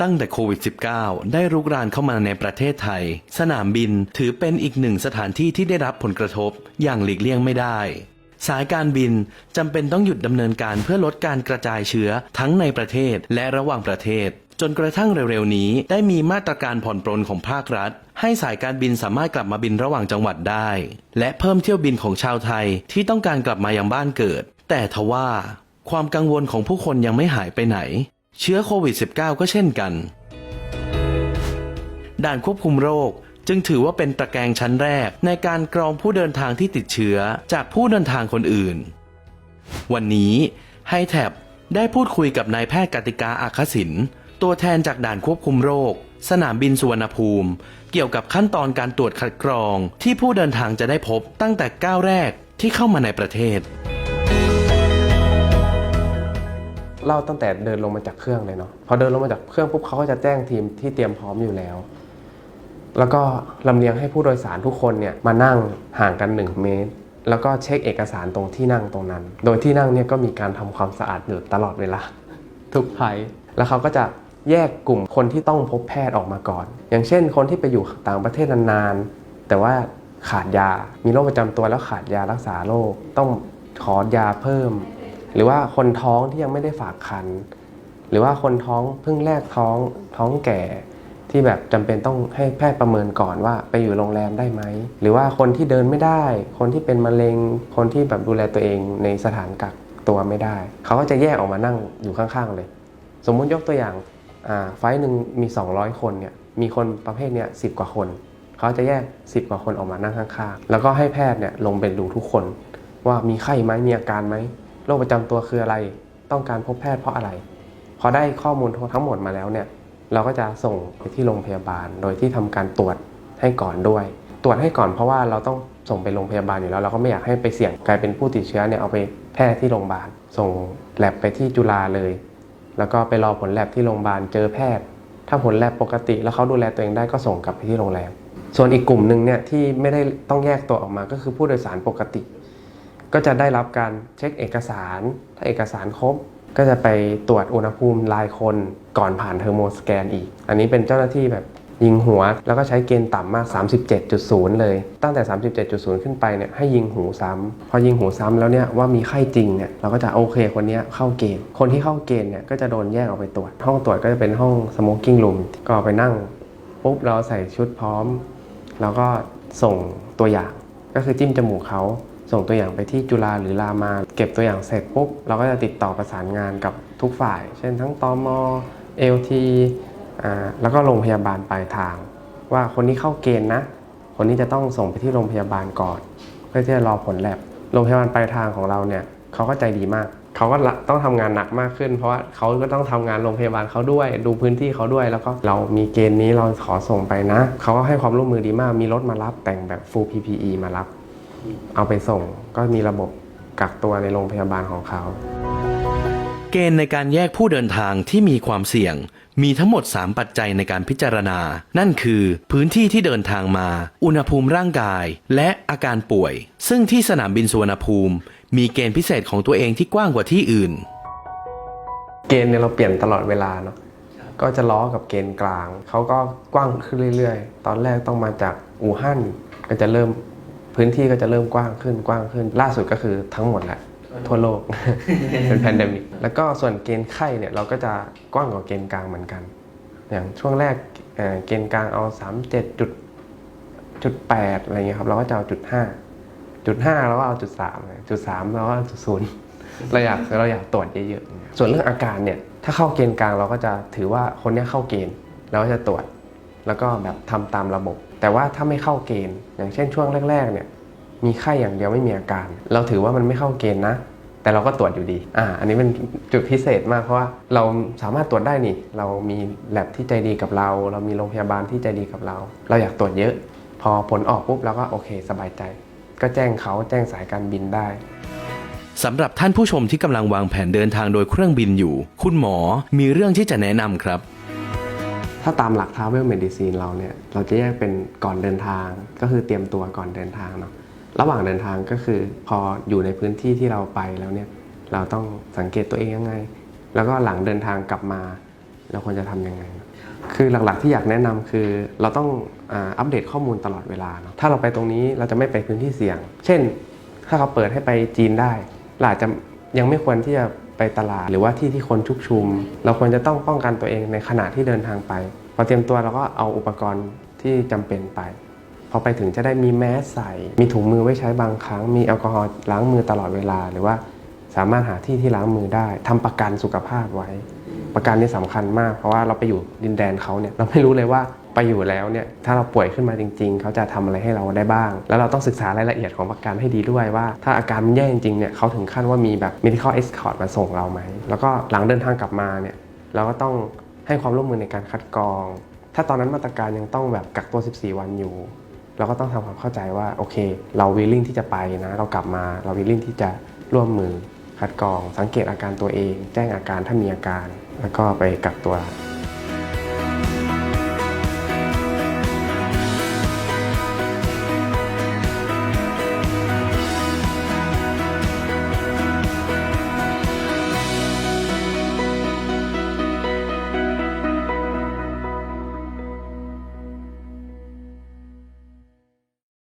ตั้งแต่โควิด -19 ได้รุกรานเข้ามาในประเทศไทย สนามบินถือเป็นอีกหนึ่งสถานที่ที่ได้รับผลกระทบอย่างหลีกเลี่ยงไม่ได้ สายการบินจำเป็นต้องหยุดดำเนินการเพื่อลดการกระจายเชื้อทั้งในประเทศและระหว่างประเทศ จนกระทั่งเร็วๆนี้ได้มีมาตรการผ่อนปรนของภาครัฐ ให้สายการบินสามารถกลับมาบินระหว่างจังหวัดได้ และเพิ่มเที่ยวบินของชาวไทยที่ต้องการกลับมายังบ้านเกิด แต่ทว่าความกังวลของผู้คนยังไม่หายไปไหน เชื้อโควิด -19 ก็เช่นกัน ด่านควบคุมโรคจึงถือว่าเป็นตะแกรงชั้นแรกในการกรองผู้เดินทางที่ติดเชื้อจากผู้เดินทางคนอื่น วันนี้ไฮแท็บได้พูดคุยกับนายแพทย์กติกาอาคศินตัวแทนจากด่านควบคุมโรค สนามบินสุวรรณภูมิ เกี่ยวกับขั้นตอนการตรวจคัดกรองที่ผู้เดินทางจะได้พบตั้งแต่ก้าวแรกที่เข้ามาในประเทศ เล่าตั้งแต่เดินลงมาจากเครื่องเลยเนาะพอเดินลงมาจากเครื่องปุ๊บเขาก็จะแจ้งทีมที่เตรียมพร้อมอยู่แล้ว แล้วก็ลำเลียงให้ผู้โดยสารทุกคนเนี่ยมานั่งห่างกัน 1 เมตร แล้วก็เช็คเอกสารตรงที่นั่งตรงนั้น โดยที่นั่งเนี่ยก็มีการทำความสะอาดอยู่ตลอดเวลา ทุกไฟล์แล้วเขาก็จะแยกกลุ่มคนที่ต้องพบแพทย์ออกมาก่อน อย่างเช่น คนที่ไปอยู่ต่างประเทศนานๆ แต่ว่าขาดยา มีโรคประจำตัวแล้วขาดยารักษาโรค ต้องขอยาเพิ่ม หรือว่าคนท้องที่ยังไม่ได้ฝากคันหรือว่าคนท้องเพิ่งแรกท้องท้องแก่ที่แบบจำเป็นต้องให้แพทย์ประเมินก่อนว่าไปอยู่โรงแรมได้ไหม หรือว่าคนที่เดินไม่ได้ คนที่เป็นมะเร็ง คนที่แบบดูแลตัวเองในสถานกักตัวไม่ได้ เขาก็จะแยกออกมานั่งอยู่ข้างๆเลย สมมุติยกตัวอย่างอ่าไฟหนึ่งมี 200 คนเนี่ยมีคนประเภทเนี้ยสิกว่าคน เขาจะแยก 10 กว่าคนออกมานั่งข้างๆ แล้วก็ให้แพทย์เนี่ยลงไปดูทุกคน ว่ามีไข้ไหมมีอาการไหม โรคประจำตัวคืออะไร ต้องการพบแพทย์เพราะอะไร พอได้ข้อมูลทั้งหมดมาแล้วเนี่ยเราก็จะส่งไปที่โรงพยาบาล โดยที่ทำการตรวจให้ก่อนด้วย ตรวจให้ก่อนเพราะว่าเราต้องส่งไปโรงพยาบาลอยู่แล้ว เราก็ไม่อยากให้ไปเสี่ยงกลายเป็นผู้ติดเชื้อเนี่ยเอาไปแพร่ที่โรงพยาบาล ส่งแลบไปที่จุฬาเลย แล้วก็ไปรอผลแลบที่โรงพยาบาลเจอแพทย์ ถ้าผลแลบปกติ แล้วเขาดูแลตัวเองได้ก็ส่งกลับไปที่โรงแรม ส่วนอีกกลุ่มหนึ่งเนี่ยที่ไม่ได้ต้องแยกตัวออกมาก็คือผู้โดยสารปกติ ก็จะได้รับการเช็คเอกสาร ถ้าเอกสารครบ ก็จะไปตรวจอุณหภูมิรายคนก่อนผ่านเทอร์โมสแกนอีก อันนี้เป็นเจ้าหน้าที่แบบยิงหัว แล้วก็ใช้เกณฑ์ต่ำมาก 37.0 เลย ตั้งแต่ 37.0 ขึ้นไปเนี่ยให้ยิงหูซ้ำ พอยิงหูซ้ำแล้วเนี่ยว่ามีไข้จริงเนี่ยเราก็จะโอเคคนนี้เข้าเกณฑ์ คนที่เข้าเกณฑ์เนี่ยก็จะโดนแยกออกไปตรวจ ห้องตรวจก็จะเป็นห้อง smoking room ก็ไปนั่งปุ๊บเราใส่ชุดพร้อม แล้วก็ส่งตัวอย่างก็คือจิ้มจมูกเขา ส่งตัวอย่างไปที่จุฬาหรือรามา เก็บตัวอย่างเสร็จปุ๊บ เราก็จะติดต่อประสานงานกับทุกฝ่าย เช่นทั้งตอมเอลทีแล้วก็โรงพยาบาลปลายทาง ว่าคนนี้เข้าเกณฑ์นะ คนนี้จะต้องส่งไปที่โรงพยาบาลก่อน เพื่อที่จะรอผลแลบโรงพยาบาลปลายทางของเราเนี่ยเขาก็ใจดีมากเขาก็ต้องทำงานหนักมากขึ้น เพราะว่าเขาก็ต้องทำงานโรงพยาบาลเขาด้วย ดูพื้นที่เขาด้วย แล้วก็เรามีเกณฑ์นี้เราขอส่งไปนะ เขาก็ให้ความร่วมมือดีมาก มีรถมารับแต่งแบบ full PPE มารับ เอาไปส่งก็มีระบบกักตัวในโรงพยาบาลของเขา เกณฑ์ในการแยกผู้เดินทางที่มีความเสี่ยง มีทั้งหมด 3 ปัจจัยในการพิจารณา นั่นคือ พื้นที่ที่เดินทางมา อุณหภูมิร่างกาย และอาการป่วย ซึ่งที่สนามบินสุวรรณภูมิ มีเกณฑ์พิเศษของตัวเองที่กว้างกว่าที่อื่น เกณฑ์เนี่ยเราเปลี่ยนตลอดเวลาเนาะก็จะล้อกับเกณฑ์กลาง เขาก็กว้างขึ้นเรื่อย ๆ ตอนแรกต้องมาจากอู่ฮั่นก็จะเริ่ม พื้นที่ก็จะเริ่มกว้างขึ้นกว้างขึ้น ล่าสุดก็คือทั้งหมดแหละทั่วโลก เป็นแพนเดมิกแล้วก็ส่วนเกณฑ์ไข้เนี่ยเราก็จะกว้างกว่าเกณฑ์กลางเหมือนกัน อย่างช่วงแรกเอ่อเกณฑ์กลางเอา 37จุดจุดแปดอะไรเงี้ยครับเราก็จะเอาจุดห้าจุดห้าเราก็เอาจุดสามจุดสามเราก็เอาจุดศูนย์เราอยากเราอยากตรวจเยอะๆส่วนเรื่องอาการเนี่ยถ้าเข้าเกณฑ์กลางเราก็จะถือว่าคนเนี้ยเข้าเกณฑ์เราก็จะตรวจ แล้วก็แบบทำตามระบบ แต่ว่าถ้าไม่เข้าเกณฑ์ อย่างเช่นช่วงแรก ๆ เนี่ย มีไข้อย่างเดียวไม่มีอาการ เราถือว่ามันไม่เข้าเกณฑ์นะ แต่เราก็ตรวจอยู่ดี อ่า อันนี้เป็นจุดพิเศษมากเพราะว่าเราสามารถตรวจได้นี่ เรามีแลบที่ใจดีกับเรา เรามีโรงพยาบาลที่ใจดีกับเรา เราอยากตรวจเยอะ พอผลออกปุ๊บเราก็โอเค สบายใจ ก็แจ้งเขาแจ้งสายการบินได้สำหรับท่านผู้ชมที่กำลังวางแผนเดินทางโดยเครื่องบินอยู่ คุณหมอมีเรื่องที่จะแนะนำครับ ถ้าตามหลัก Travel Medicine เราเนี่ยเราจะแยกเป็นก่อนเดินทาง ก็คือเตรียมตัวก่อนเดินทางเนาะระหว่างเดินทางก็คือพออยู่ในพื้นที่ที่เราไปแล้วเนี่ยเราต้องสังเกตตัวเองยังไง แล้วก็หลังเดินทางกลับมาเราควรจะทำยังไง คือหลักๆที่อยากแนะนำคือเราต้องอาอัปเดตข้อมูลตลอดเวลาเนาะถ้าเราไปตรงนี้เราจะไม่ไปพื้นที่เสี่ยง เช่น ถ้าเขาเปิดให้ไปจีนได้เราอาจจะยังไม่ควรที่จะ ไปตลาด หรือว่าที่ที่คนชุกชุม เราควรจะต้องป้องกันตัวเองในขณะที่เดินทางไป พอเตรียมตัวเราก็เอาอุปกรณ์ที่จำเป็นไป พอไปถึงจะได้มีแมสใส่ มีถุงมือไว้ใช้บางครั้ง มีแอลกอฮอล์ล้างมือตลอดเวลา หรือว่าสามารถหาที่ที่ล้างมือได้ทำประกันสุขภาพไว้ ประกันนี้สำคัญมาก เพราะว่าเราไปอยู่ดินแดนเขาเนี่ยเราไม่รู้เลยว่า ไปอยู่แล้วเนี่ยถ้าเราป่วยขึ้นมาจริง ๆ เขาจะทำอะไรให้เราได้บ้าง แล้วเราต้องศึกษารายละเอียดของประกันให้ดีด้วยว่า ถ้าอาการมันแย่จริงๆเนี่ยเขาถึงขั้นว่ามีแบบ medical escort มาส่งเราไหมแล้วก็หลังเดินทางกลับมาเนี่ยเราก็ต้องให้ความร่วมมือในการคัดกรอง ถ้าตอนนั้นมาตรการยังต้องแบบกักตัว 14 วันอยู่ เราก็ต้องทำความเข้าใจว่าโอเค เราวิลลิ่งที่จะไปนะ เรากลับมาเราวิลลิ่งที่จะร่วมมือคัดกรอง สังเกตอาการตัวเอง แจ้งอาการถ้ามีอาการ แล้วก็ไปกักตัว